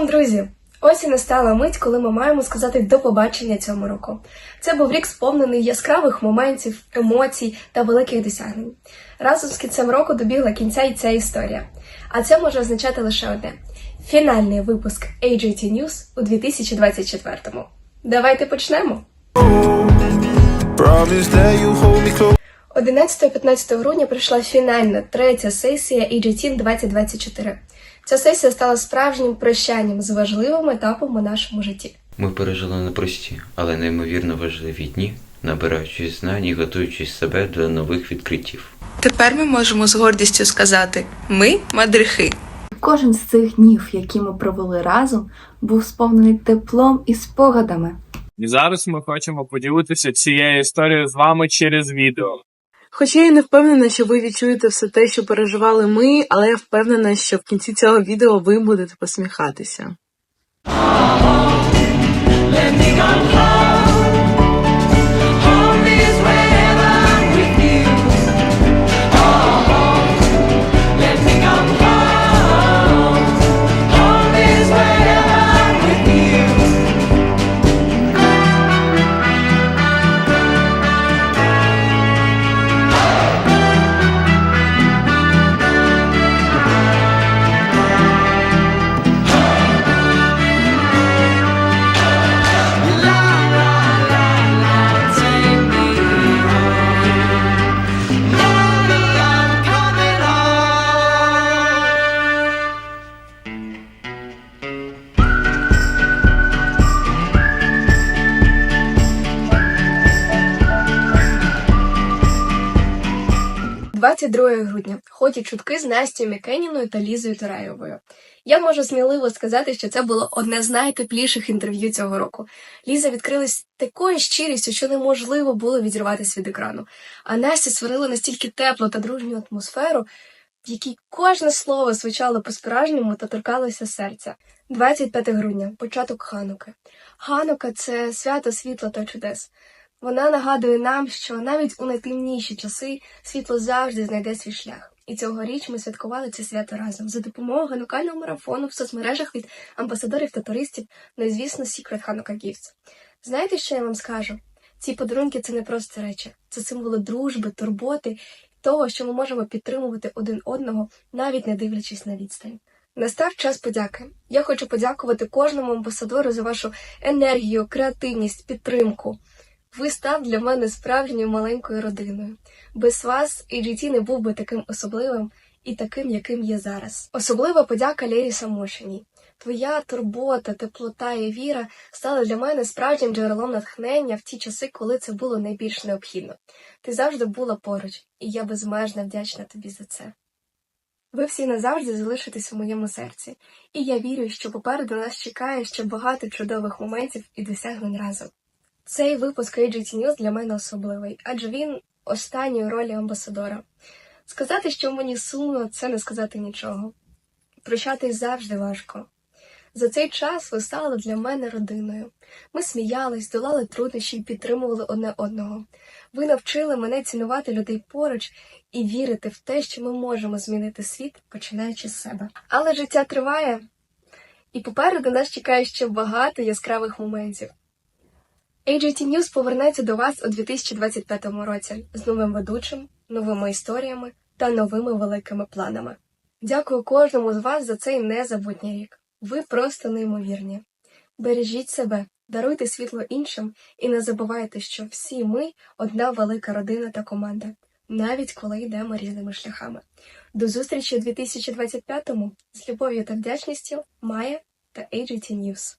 Шалом, друзі! Ось і настала мить, коли ми маємо сказати до побачення цьому року. Це був рік сповнений яскравих моментів, емоцій та великих досягнень. Разом з кінцем року добігла кінця і ця історія. А це може означати лише одне: фінальний випуск AJT News у 2024-му. Давайте почнемо! Promise that you hold me close. 11-15 грудня прийшла фінальна третя сесія AGT 2024. Ця сесія стала справжнім прощанням з важливим етапом у нашому житті. Ми пережили непрості, але неймовірно важливі дні, набираючись знань і готуючись себе до нових відкриттів. Тепер ми можемо з гордістю сказати: ми мадрихи. Кожен з цих днів, які ми провели разом, був сповнений теплом і спогадами. І зараз ми хочемо поділитися цією історією з вами через відео. Хоча я не впевнена, що ви відчуєте все те, що переживали ми, але я впевнена, що в кінці цього відео ви будете посміхатися. – 22 грудня. Ходять чутки з Настю Мікеніною та Лізою Тураєвою. Я можу сміливо сказати, що це було одне з найтепліших інтерв'ю цього року. Ліза відкрилась такою щирістю, що неможливо було відірватися від екрану. А Настя створила настільки теплу та дружню атмосферу, в якій кожне слово звучало по-справжньому та торкалося серця. 25 грудня, початок Хануки. Ханука це свято світла та чудес. Вона нагадує нам, що навіть у найтемніші часи світло завжди знайде свій шлях. І цьогоріч ми святкували це свято разом за допомогою локального марафону в соцмережах від амбасадорів та туристів, ну і звісно, Secret Hanukkah Gifts. Знаєте, що я вам скажу? Ці подарунки це не просто речі, це символи дружби, турботи, того, що ми можемо підтримувати один одного, навіть не дивлячись на відстань. Настав час подяки. Я хочу подякувати кожному амбасадору за вашу енергію, креативність, підтримку. Ви став для мене справжньою маленькою родиною. Без вас AGT не був би таким особливим і таким, яким є зараз. Особлива подяка Лєрі Самошиній. Твоя турбота, теплота і віра стали для мене справжнім джерелом натхнення в ті часи, коли це було найбільш необхідно. Ти завжди була поруч, і я безмежно вдячна тобі за це. Ви всі назавжди залишитесь у моєму серці, і я вірю, що попереду нас чекає ще багато чудових моментів і досягнень разом. Цей випуск AGT News для мене особливий, адже він останній у ролі амбасадора. Сказати, що мені сумно, це не сказати нічого. Прощатись завжди важко. За цей час ви стали для мене родиною. Ми сміялись, долали труднощі і підтримували одне одного. Ви навчили мене цінувати людей поруч і вірити в те, що ми можемо змінити світ, починаючи з себе. Але життя триває, і попереду нас чекає ще багато яскравих моментів. AGT News повернеться до вас у 2025 році з новим ведучим, новими історіями та новими великими планами. Дякую кожному з вас за цей незабутній рік. Ви просто неймовірні. Бережіть себе, даруйте світло іншим і не забувайте, що всі ми одна велика родина та команда, навіть коли йдемо різними шляхами. До зустрічі у 2025-му з любов'ю та вдячністю Майя та AGT News.